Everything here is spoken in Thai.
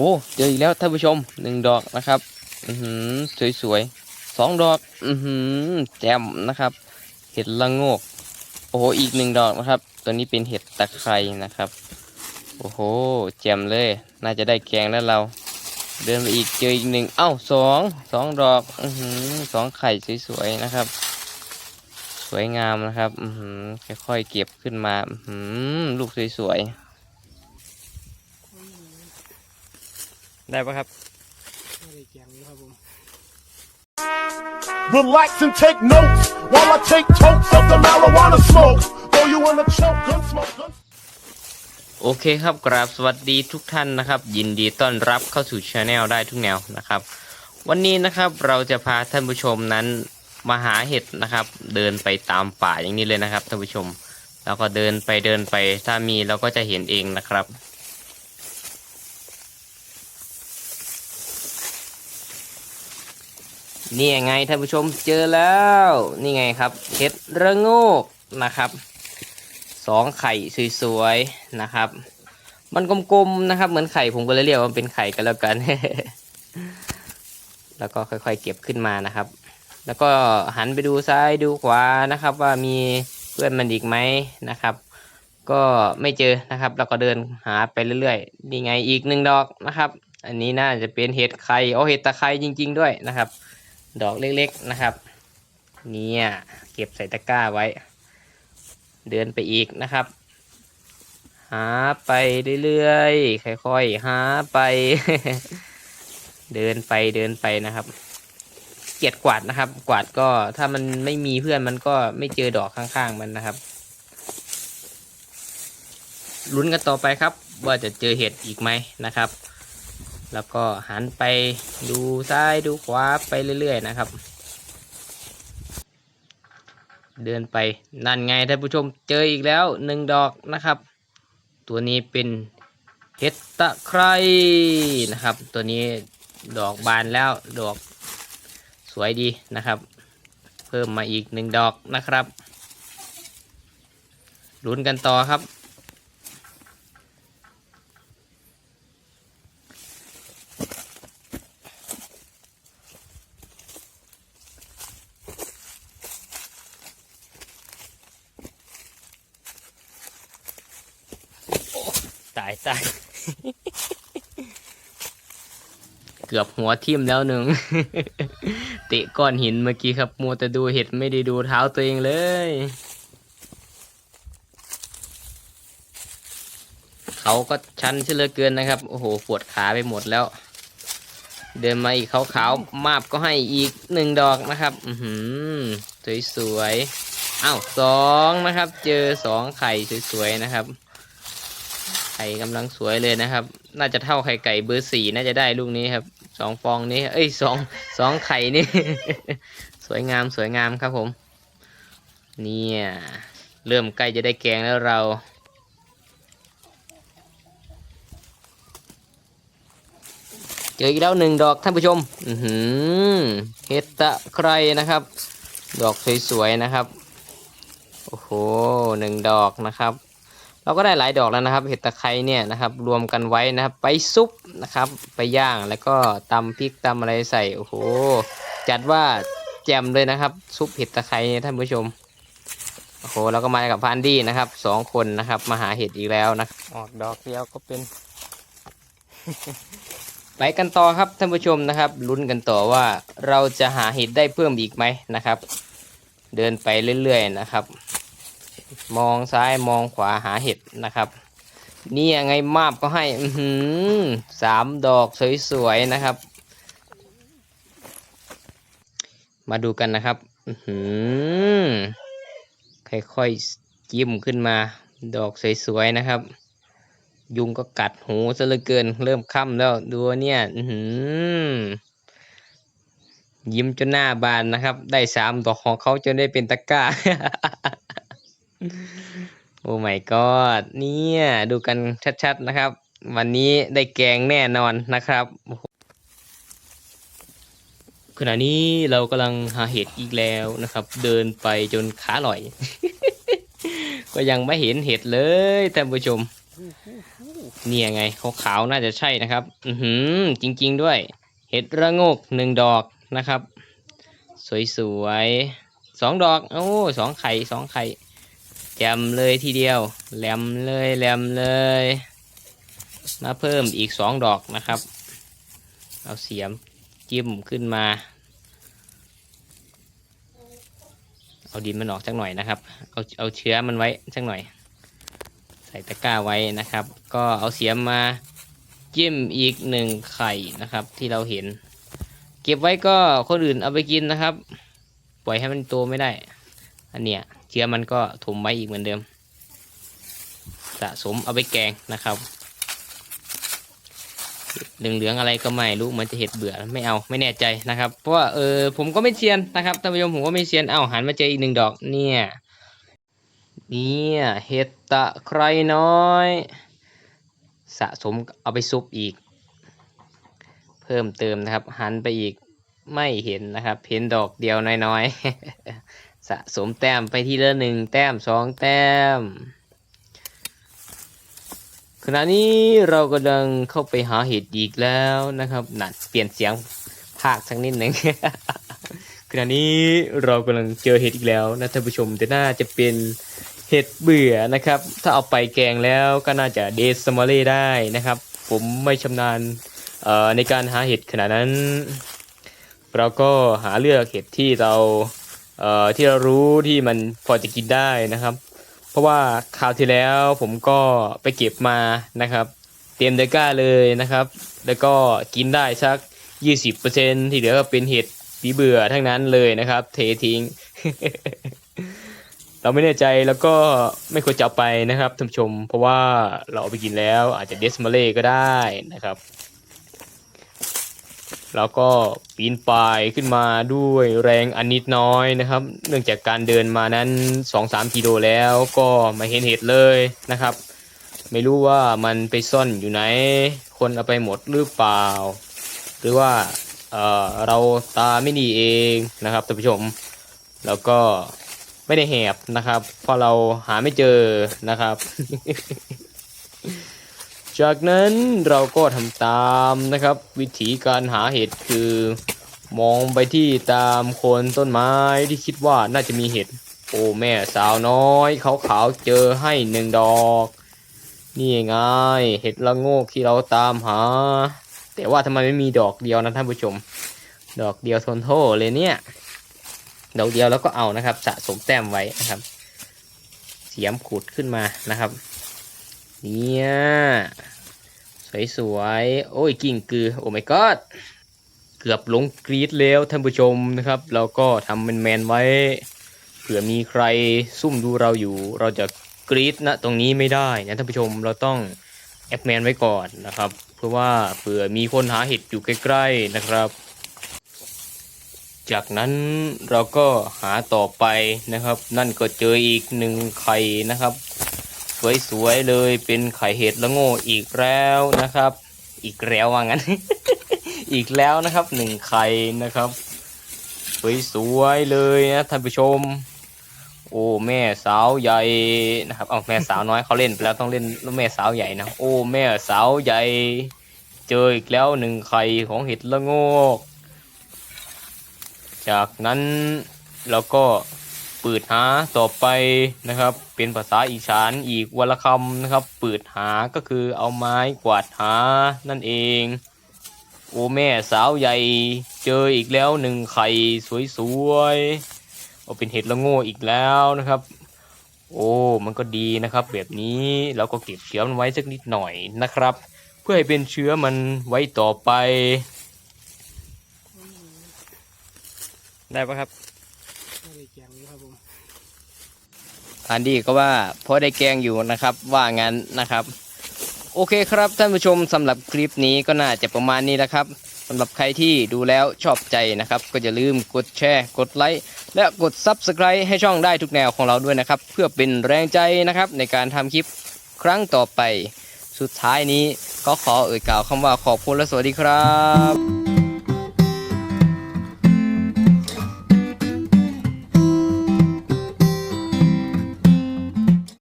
โอ้เจออีกแล้วท่านผู้ชมหนึ่งดอกนะครับอือหือสวยๆสองดอกอือหือแจ่มนะครับ เห็ดละโงก โอ้โหอีกหนึ่งดอกนะครับ ตัวนี้เป็นเห็ดตะไคร่นะครับ โอ้โหแจ่มเลย น่าจะได้แกงแล้วเรา เดินไปอีกเจออีกหนึ่งเอ้าสองสองดอกอือหือสองไข่สวยๆนะครับ สวยงามนะครับ อือหือค่อยๆเก็บขึ้นมา อือหือลูกสวยๆ ได้ปะครับไม่ได้แกงนะครับผม Relax and take notes while I take totes of the marijuana smoke. Throw you in a choke, gun smoke, gun โอเคครับกราบสวัสดีทุกท่านนะครับ ยินดีต้อนรับเข้าสู่ช anel ได้ทุกแนวนะครับ วันนี้นะครับเราจะพาท่านผู้ชมนั้นมาหาเห็ดนะครับ เดินไปตามป่าอย่างนี้เลยนะครับท่านผู้ชม แล้วก็เดินไปเดินไปถ้ามีเราก็จะเห็นเองนะครับ นี่ไงท่านผู้ชมเจอแล้ว นี่ไงครับเห็ดระโงกนะครับสองไข่สวยๆนะครับ มันกลมๆนะครับ เหมือนไข่ผมก็เลยเรียกว่ามันเป็นไข่กันแล้วกัน แล้วก็ค่อยๆเก็บขึ้นมานะครับ แล้วก็หันไปดูซ้ายดูขวานะครับ ว่ามีเพื่อนมันอีกไหมนะครับ ก็ไม่เจอนะครับ แล้วก็เดินหาไปเรื่อยๆนี่ไงอีกหนึ่งดอกนะครับ อันนี้น่าจะเป็นเห็ดไข่โอ้เห็ดตะไคร้จริง ๆ ด้วยนะครับ ดอกเล็กๆนะครับ เนี่ยเก็บใส่ตะกร้าไว้ เดินไปอีกนะครับ หาไปเรื่อยๆค่อยๆหาไป เดินไปเดินไปนะครับ เกียดกวาดนะครับ กวาดก็ถ้ามันไม่มีเพื่อนมันก็ไม่เจอดอกข้างๆมันนะครับลุ้นกันต่อไปครับ ว่าจะเจอเห็ดอีกไหมนะครับ แล้วก็หันไปดูซ้ายดูขวาไปเรื่อย ๆ นะครับ เดินไปนั่นไงท่านผู้ชมเจออีกแล้วหนึ่งดอกนะครับ ตัวนี้เป็นเห็ดตะไคร้นะครับ ตัวนี้ดอกบานแล้วดอกสวยดีนะครับ เพิ่มมาอีกหนึ่งดอกนะครับลุ้นกันต่อครับายตาย เกือบหัวทิ่มแล้วหนึ่ง เตะก้อนหินเมื่อกี้ครับ มัวแต่ดูเห็ดไม่ได้ดูเท้าตัวเองเลย เขาก็ชันเชเหลือเกินนะครับ โอ้โห ปวดขาไปหมดแล้ว เดินมาอีกขาวๆ มาบก็ให้อีกหนึ่งดอกนะครับ อือสวยๆอ้าวสองนะครับ เจอสองไข่สวยๆนะครับ ไข่กำลังสวยเลยนะครับ น่าจะเท่าไข่ไก่เบอร์สี่น่าจะได้ลูกนี้ครับสองฟองนี้ เอ้ยสองสองไข่นี่ สวยงามสวยงามครับผม เนี่ย เริ่มใกล้จะได้แกงแล้วเราเจออีกแล้วหนึ่งดอกท่านผู้ชม อือเห็ดตะไครนะครับ ดอกสวยๆนะครับ โอ้โหหนึ่งดอกนะครับ เราก็ได้หลายดอกแล้วนะครับ เห็ดตะไคร้เนี่ยนะครับ รวมกันไว้นะครับ ไปซุปนะครับ ไปย่างแล้วก็ตำพริกตำอะไรใส่โอ้โหจัดว่าแจ่มเลยนะครับ ซุปเห็ดตะไคร้เนี่ยท่านผู้ชมโอ้โหเราก็มากับพันดี้นะครับสองคนนะครับ มาหาเห็ดอีกแล้วนะออกดอกเดียวก็เป็นไปกันต่อครับท่านผู้ชมนะครับลุ้นกันต่อว่าเราจะหาเห็ดได้เพิ่มอีกไหมนะครับ เดินไปเรื่อยๆนะครับ มองซ้ายมองขวาหาเห็ดนะครับ นี่ยังไงมาบก็ให้สามดอกสวยๆนะครับ มาดูกันนะครับค่อยๆจิ้มขึ้นมา ดอกสวยๆนะครับ ยุงก็กัดหูซะเหลือเกิน เริ่มค่ำแล้วดูเนี่ยยิ้มจนหน้าบานนะครับ ได้สามดอกของเขาจนได้เป็นตะกร้า โอ้ my god เนี่ยดูกันชัดๆนะครับ วันนี้ได้แกงแน่นอนนะครับ ขณะนี้เรากำลังหาเห็ดอีกแล้วนะครับ เดินไปจนขาลอย ก็ยังไม่เห็นเห็ดเลยท่านผู้ชม เนี่ยไงขาวๆน่าจะใช่นะครับ อือหือจริง ๆ ด้วย เห็ดระงกหนึ่งดอกนะครับ สวยๆสองดอก โอ้สองไข่สองไข่ แจมเลยทีเดียวแหลมเลยแหลมเลยมาเพิ่มอีกสองดอกนะครับ เอาเสียมจิ้มขึ้นมา เอาดินมันออกสักหน่อยนะครับ เอาเอาเชื้อมันไว้สักหน่อย ใส่ตะกร้าไว้นะครับ ก็เอาเสียมมาจิ้มอีกหนึ่งไข่นะครับ ที่เราเห็น เก็บไว้ก็คนอื่นเอาไปกินนะครับ ปล่อยให้มันโตไม่ได้ อันเนี้ยเชื้อมันก็ถมไว้อีกเหมือนเดิม สะสมเอาไปแกงนะครับเหลืองๆอะไรก็ไม่รู้เหมันจะเห็ดเบื่อไม่เอาไม่แน่ใจนะครับเพราะว่าเออผมก็ไม่เซียนนะครับท่านผู้ชมผมก็ไม่เซียนเอาหันมาเจออีกหนึ่งดอกเนี่ยเนี่ยเห็ดตะไคร้น้อย สะสมเอาไปซุปอีก เพิ่มเติมนะครับ หันไปอีกไม่เห็นนะครับ เห็นดอกเดียวน้อยๆ สะสมแต้มไปทีละหนึ่งแต้มสองแต้ม ขณะนี้เรากำลังเข้าไปหาเห็ดอีกแล้วนะครับนั่นเปลี่ยนเสียงภาคสักนิดหนึ่งขณะนี้เรากำลังเจอเห็ดอีกแล้วนะท่านผู้ชมแต่น่าจะเป็นเห็ดเบื่อนะครับ ถ้าเอาไปแกงแล้วก็น่าจะเดซมาเล่ได้นะครับ ผมไม่ชำนาญในการหาเห็ดขนาดนั้น เราก็หาเลือกเห็ดที่เรา เอ่อที่เรารู้ที่มันพอจะกินได้นะครับ เพราะว่าคราวที่แล้วผมก็ไปเก็บมานะครับ เตรียมเดก้าเลยนะครับ แล้วก็กินได้สัก 20%ที่เหลือก็เป็นเห็ดปีเบื่อทั้งนั้นเลยนะครับ เททิ้ง เราไม่แน่ใจแล้วก็ไม่ควรจะไปนะครับท่านชม เพราะว่าเราเอาไปกินแล้วอาจจะเดสมาเล่ก็ได้นะครับ แล้วก็ปีนป่ายขึ้นมาด้วยแรงอันนิดน้อยนะครับ เนื่องจากการเดินมานั้น 2-3กิโลแล้วก็ไม่เห็นเห็ดเลยนะครับ ไม่รู้ว่ามันไปซ่อนอยู่ไหน คนเอาไปหมดหรือเปล่า หรือว่าเเราตาไม่ดีเองนะครับท่านผู้ชม แล้วก็ไม่ได้แหบนะครับเพราะเราหาไม่เจอนะครับ จากนั้นเราก็ทำตามนะครับ วิธีการหาเห็ดคือ มองไปที่ตามโคนต้นไม้ที่คิดว่าน่าจะมีเห็ด โอ้แม่สาวน้อยขาวๆเจอให้หนึ่งดอก นี่ไงเห็ดละโงกที่เราตามหา แต่ว่าทำไมไม่มีดอกเดียวนะท่านผู้ชม ดอกเดียวทนโทษเลยเนี่ยดอกเดียวแล้วก็เอานะครับ สะสมแต้มไว้นะครับ เสียมขุดขึ้นมานะครับ เนี่ยสวยๆ โอ้ยกิ่งกือ โอ้ my god เกือบหลงกรีดแล้วท่านผู้ชมนะครับ เราก็ทำแมนๆไว้เผื่อมีใครซุ่มดูเราอยู่ เราจะกรีดนะตรงนี้ไม่ได้นะท่านผู้ชมเราต้องแอปแมนไว้ก่อนนะครับ เพื่อว่าเผื่อมีคนหาเห็ดอยู่ใกล้ๆนะครับ จากนั้นเราก็หาต่อไปนะครับ นั่นก็เจออีกหนึ่งไข่นะครับ สวยๆเลยเป็นไข่เห็ดละโง่อีกแล้วนะครับ อีกแล้วว่างั้น อีกแล้วนะครับหนึ่งไข่นะครับสวยๆเลยนะท่านผู้ชม โอ้แม่สาวใหญ่นะครับเอาแม่สาวน้อยเขาเล่นไปแล้วต้องเล่นแม่สาวใหญ่นะโอ้แม่สาวใหญ่ เจออีกแล้วหนึ่งไข่ของเห็ดละโงก จากนั้นเราก็ ปืดหาต่อไปนะครับ เป็นภาษาอีสานอีกวลคำนะครับ ปืดหาก็คือเอาไม้กวาดหานั่นเอง โอแม่สาวใหญ่เจออีกแล้วหนึ่งไข่สวยๆเอาเป็นเห็ดละโง่อีกแล้วนะครับ โอ้มันก็ดีนะครับ แบบนี้เราก็เก็บเชื้อมันไว้สักนิดหน่อยนะครับ เพื่อให้เป็นเชื้อมันไว้ต่อไป ได้ปะครับ ไม่ได้แกงอยู่ครับผมอันดีก็ว่าพอได้แกงอยู่นะครับ ว่างั้นนะครับ โอเคครับท่านผู้ชมสำหรับคลิปนี้ก็น่าจะประมาณนี้นะครับสำหรับใครที่ดูแล้วชอบใจนะครับ ก็อย่าลืมกดแชร์ กดไลค์และกด Subscribe ให้ช่องได้ทุกแนวของเราด้วยนะครับ เพื่อเป็นแรงใจนะครับในการทำคลิปครั้งต่อไป สุดท้ายนี้ก็ขอเอ่ยกล่าวคำว่าขอบคุณและสวัสดีครับ